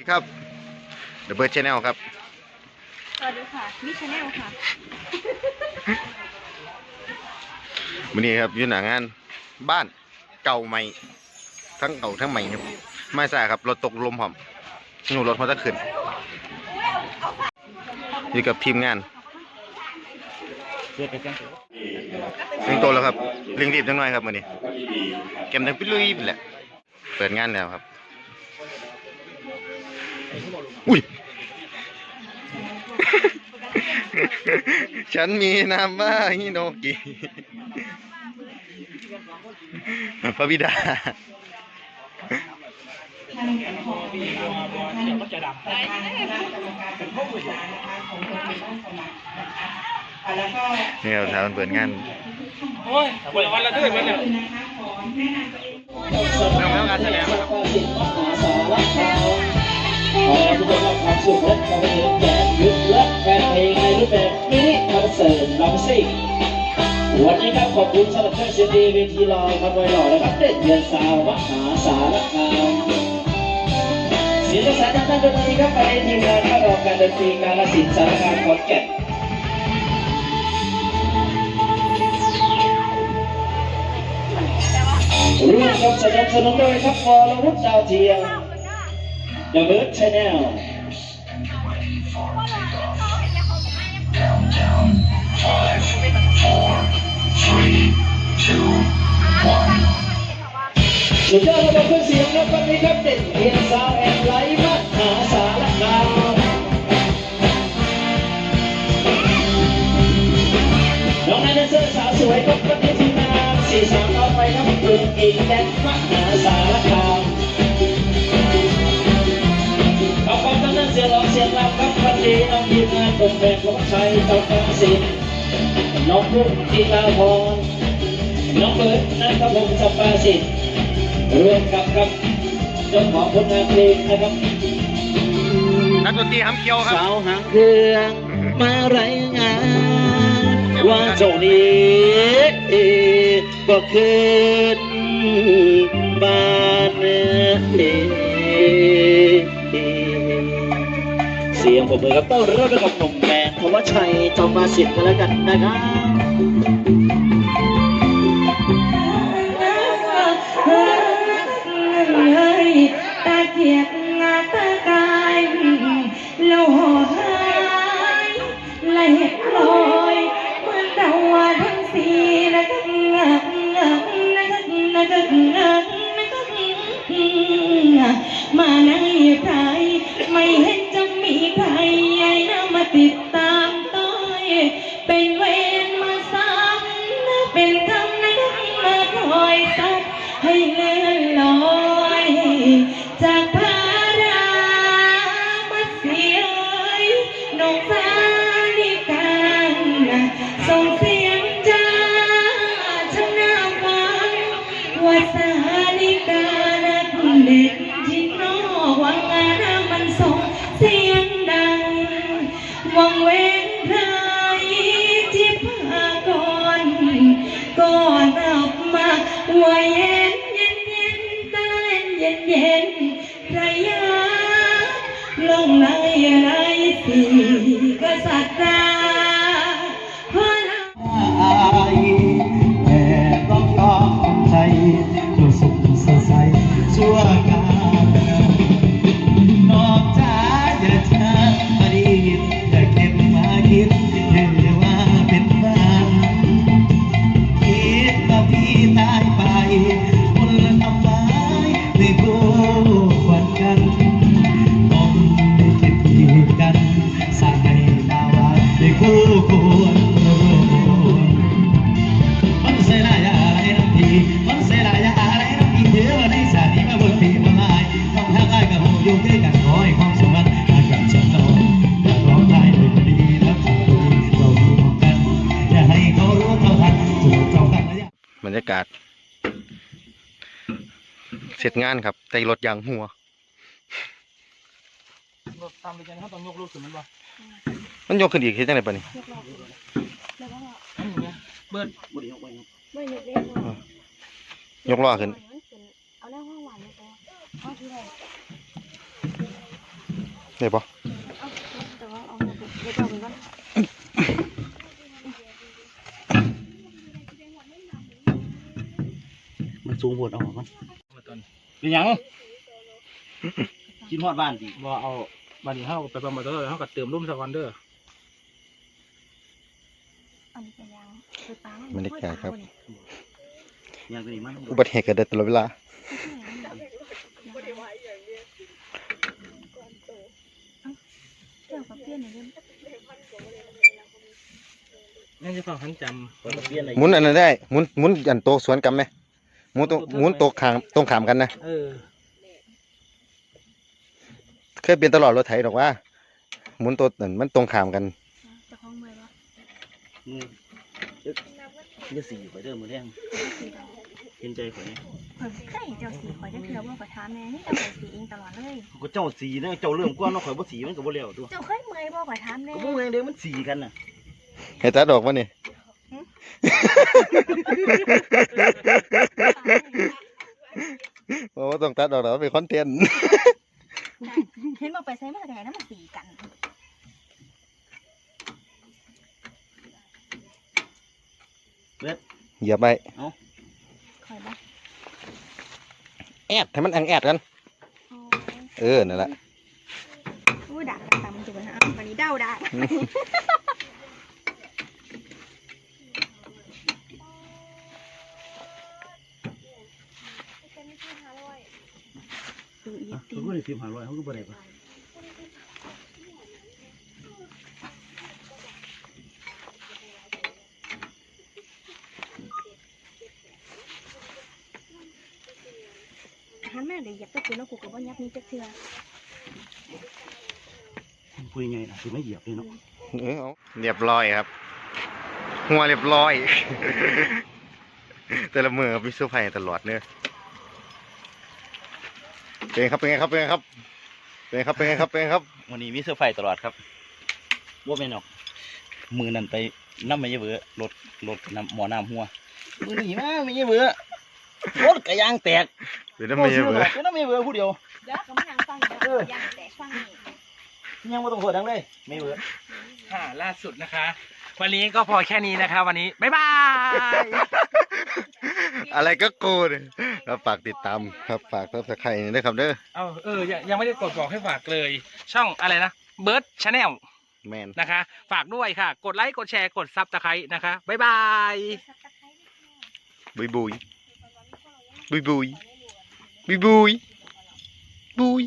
สวัสดีครับเดอะเบิร์ดชแนลครับ สวัสดีค่ะมิชแนลค่ะ วันนี้ครับอยู่หนางานบ้านเก่าใหม่ ทั้งเก่าทั้งใหม่ครับไม่ใช่ครับรถตกลมหอมหนูรถมันจะขึ้นอยู่กับทีมงานเร่งโตวแล้วครับเร่งรีบจังหน่อยครับวันนี้เกมทั้งปิลุยไปแหละเปิดงานแล้วครับ อุ้ย ฉันมีนามว่าฮิโนกิพระบิดาเนี่เราทำเปิดงานโอ้ยปวดวันละด้วยมันเนี่ยเริ่มแล้วการแสดง สุขและความเห็นแก่ยุทธและแฟนเพลงในรูปแบบมินิคอนเสิร์ตลำซิ่งวันนี้ครับขอบคุณสำหรับเครื่องเสียงดีเวทีลอยคอนไวหล่อนะครับเด็ดเดือนสาวมหาสารคามเสียงประสานทางด้านดนตรีครับไปในทีมงานข้ารองการดนตรีการละสินสารคามขอนแก่นร่วมกับสนับสนุนโดยครับฟอร์วุฒิดาวเทียม The Bird Channel สุดยอดระบบเครื่องเสียงครับวันนี้ครับเด่นเพียงซาวแอนไลท์มหาสารคามน้องนายแดนเซอร์สาวสวยครับวันนี้ทีมงานสี่สามเอาไปครับคุณเอกแดนมาส มงานผมแบบของชัยเจ้าฟ้าสินน้องพุ่มทีลาพรน้องเบิร์ดนัทพงศ์จำปาสิทธิ์ร่วมกับกับเจ้าของผลงานเพลงนะครับนักดนตรีห้ำเคียวครับสาวหางเครื่องมารายงาน ว่าเจ้านี้ก็คืนบ้านเสียงปรบมือครับต้อนรับกับหนุ่มแมนทวัชชัยจอมมาสิทธิ์กันแล้วกันนะครับ มันส่งเสียงดังวังเว้นใครที่พากรก่อนออกมาว่าเย็นเย็นเย็นตาเล่นเย็นเย็นระยะลงในไรสีกษัตริย์ รรยากาศ เสร็จงานครับใจรถยางหัวรถตามไปกันเขาต้องยกรถขึ้นมันบ่มันยกขึ้นอีกเฮ็ดจังไดปะนี่อันนี้ไงเบิร์ดไม่ยกเรียกว่ายกล้อขึ้น เอาแล้วห้องหวานเลยตัวเอาที่ไหนได้ปะ แต่ว่าเอาเดี๋ยวเอาไปก่อน มันสู งโพดเอามันมาตอนเป็นหยัง กินฮอดบ้านดิบ่เอาบัดนี้เฮาไปประมาณเท่าไหร่เฮาก็เติมร่มสะกอนเด้ออันนี้เป็นยังคือตาไม่ได้แก่ครับยังตัวนี้มันอุบัติเหตุเกิดได้ตลอดเวลาเกี่ยวกับเพื่อนอย่างเงี้ยนั่นจะฟังทันจำคนเปลี่ยนอะไรหมุนอันนั้นได้หมุนหมุนอันโตสวนกันไหม หมุนตรงหมุนโตขางตรงขามกันนะเออเคยเปลี่ยนตลอดรถไถหรอกว่าหมุนตัวนั่นมันตรงขามกันจะคล้องมือวะมือเอ๊ะเดี๋ยวสีไปเด้อมือแดงสีดเห็นใจข่อยนี่ำเพิ่นใช่เจ้าสีข่อยจะคือว่าข่อยถามแม่นี่เจ้าข่อยสีเองตลอดเลย ก็เจ้าสีเด้อเจ้าเริ่มกวนเนาะข่อยบ่สีมันก็บ่แล้วตัวเจ้าเคยเมื่อยบ่ข่อยถามแม่ก็บ่แม่นเด้อมันสีกันน่ะเห็นตัดดอกวะนี่ โอ้ต้องตัดดอกแล้วเป็นคอนเทนต์เห็นบอกไปใช้มาแต่ไหนน้ำมันสีกันเหยียบไปข่อยบ่แอดให้มันอังแอดกัน เออ นั่นแหละอู้ด่าตามมันจะเป็นอ้าวันนี้เด้าด่าดูอี อะ ตีเขาก็ได้1500เขาก็บ่ได้ปะหันมาเดี๋ยวเหยียบตะกูแล้วกูก็บ่ยับนี้จักเทื่อพูดยังไงน่ะสิไม่เหยียบเลยเนาะเออเอาเรียบร้อยครับ หัวเรียบร้อย แต่ละมือครับมีเสื้อร์ไผ่ตลอดเนอะ เป็นไงครับเป็นไงครับเป็นไงครับเป็นไงครับเป็นไงครับเป็นไงครับวันนี้มีเสื้อไฟตลอดครับบ่แม่นหรอก มือนั่นไปนำไม่เยอะเบ้อรถรถน้ำหมอน้ำหัวมือนี้มาไม่เยอะเบ้อรถกระยางแตกเดี๋ยวน้ำมันเยอะบ่เลชื่อยเป็นน้ำไม่เบ้อผู้เดียวเดี๋ยวก็มานั่งฟังอยู่ยางแต่ฟังนี่ยังบ่ต้องโหดดังเลยไม่เบ้อค่ะล่าสุดนะคะ วันนี้ก็พอแค่นี้นะคะ วันนี้บ๊ายบายอะไรก็โกน ครับฝากติดตามครับฝากซับสไครต์ด้วยครับเด้อเอาเออยังยังไม่ได้กดบอกให้ฝากเลย ช่องอะไรนะเบิร์ดชาแนลแมนนะคะ ฝากด้วยค่ะ กดไลค์กดแชร์กดซับสไครต์นะคะบ๊ายบายบุยบุยบุยบุยบุยบุยบุย